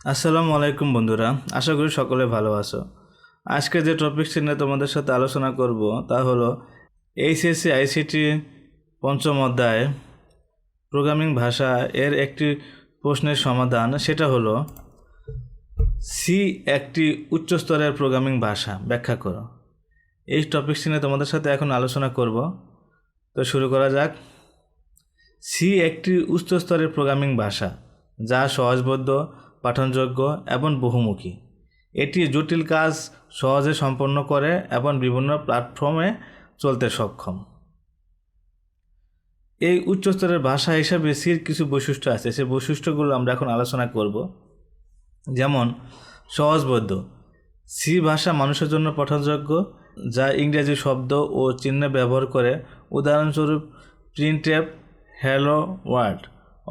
আসসালামু আলাইকুম বন্ধুরা, আশা করি সকলে ভালো আছো। আজকে যে টপিকটি নিয়ে তোমাদের সাথে আলোচনা করব তা হলো এইচএসসি, আইসিটি পঞ্চম অধ্যায় প্রোগ্রামিং ভাষা এর একটি প্রশ্নের সমাধান, সেটা হলো সি একটি উচ্চ স্তরের প্রোগ্রামিং ভাষা, ব্যাখ্যা করো। এই টপিকটি নিয়ে তোমাদের সাথে এখন আলোচনা করব। তো শুরু করা যাক। সি একটি উচ্চ স্তরের প্রোগ্রামিং ভাষা, যা সহজবোধ্য পাঠনযোগ্য এবং বহুমুখী। এটি জটিল কাজ সহজে সম্পন্ন করে এবং বিভিন্ন প্ল্যাটফর্মে চলতে সক্ষম। এই উচ্চস্তরের ভাষা হিসাবে সির কিছু বৈশিষ্ট্য আছে। সেই বৈশিষ্ট্যগুলো আমরা এখন আলোচনা করব। যেমন সহজবোধ্য সি ভাষা মানুষের জন্য পঠনযোগ্য, যা ইংরেজি শব্দ ও চিহ্ন ব্যবহার করে। উদাহরণস্বরূপ প্রিন্টেপ হ্যালো ওয়ার্ল্ড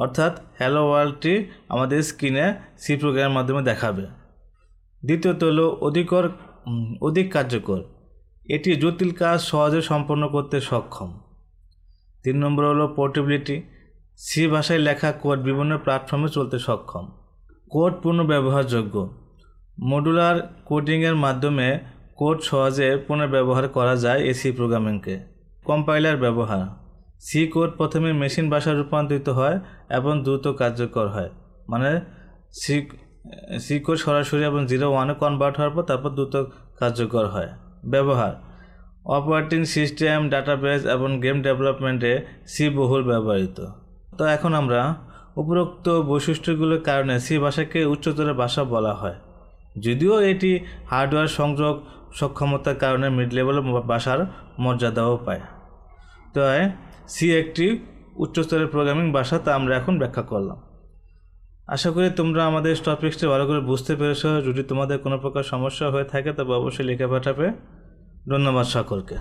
অর্থাৎ হ্যালো ওয়ার্ল্ডটি আমাদের স্ক্রিনে সি প্রোগ্রামের মাধ্যমে দেখাবে। দ্বিতীয়ত হলো অধিকর অধিক কার্যকর। এটি জটিল কাজ সহজে সম্পন্ন করতে সক্ষম। তিন নম্বর হলো পোর্টেবিলিটি সি ভাষায় লেখা কোড বিভিন্ন প্ল্যাটফর্মে চলতে সক্ষম। কোড পূর্ণ ব্যবহারযোগ্য মডুলার কোডিংয়ের মাধ্যমে কোড সহজে পুনর্ব্যবহার করা যায় এই সি প্রোগ্রামিংকে কম্পাইলার ব্যবহার। সি কোড প্রথমে মেশিন ভাষায় রূপান্তরিত হয় এবং দ্রুত কার্যকর হয়। মানে সি সি কোড সরাসরি এবং জিরো ওয়ানে কনভার্ট হওয়ার পর তারপর দ্রুত কার্যকর হয়। ব্যবহার। অপারেটিং সিস্টেম ডাটাবেস এবং গেম ডেভেলপমেন্টে সি বহুল ব্যবহৃত। তো এখন আমরা উপরোক্ত বৈশিষ্ট্যগুলোর কারণে সি ভাষাকে উচ্চতর ভাষা বলা হয়। যদিও এটি হার্ডওয়্যার সংযোগ সক্ষমতার কারণে মিড লেভেল ভাষার মর্যাদাও পায়। তো সি একটি উচ্চস্তরের প্রোগ্রামিং ভাষা, তা আমরা এখন ব্যাখ্যা করলাম। আশা করি তোমরা আমাদের টপিক্সটি ভালো করে বুঝতে পেরেছ। যদি তোমাদের কোনো প্রকার সমস্যা হয়ে থাকে, তবে অবশ্যই লিখে পাঠাবে ধন্যবাদ সকলকে।